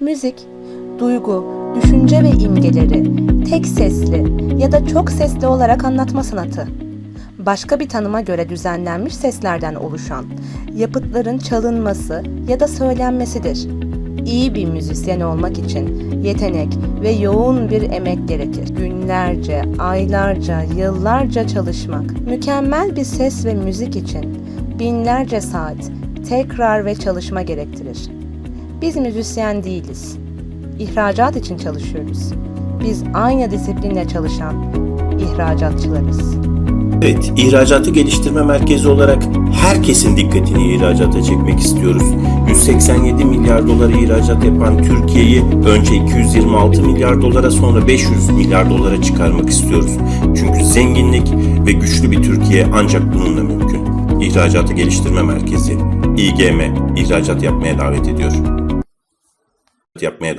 Müzik, duygu, düşünce ve imgeleri tek sesli ya da çok sesli olarak anlatma sanatı. Başka bir tanıma göre düzenlenmiş seslerden oluşan yapıtların çalınması ya da söylenmesidir. İyi bir müzisyen olmak için yetenek ve yoğun bir emek gerekir. Günlerce, aylarca, yıllarca çalışmak. Mükemmel bir ses ve müzik için binlerce saat tekrar ve çalışma gerektirir. Biz müzisyen değiliz. İhracat için çalışıyoruz. Biz aynı disiplinle çalışan ihracatçılarız. Evet, ihracatı geliştirme merkezi olarak herkesin dikkatini ihracata çekmek istiyoruz. 187 milyar dolara ihracat yapan Türkiye'yi önce 226 milyar dolara sonra 500 milyar dolara çıkarmak istiyoruz. Çünkü zenginlik ve güçlü bir Türkiye ancak bununla mümkün. İhracatı geliştirme merkezi, İGM, ihracat yapmaya davet ediyor. Yapmaya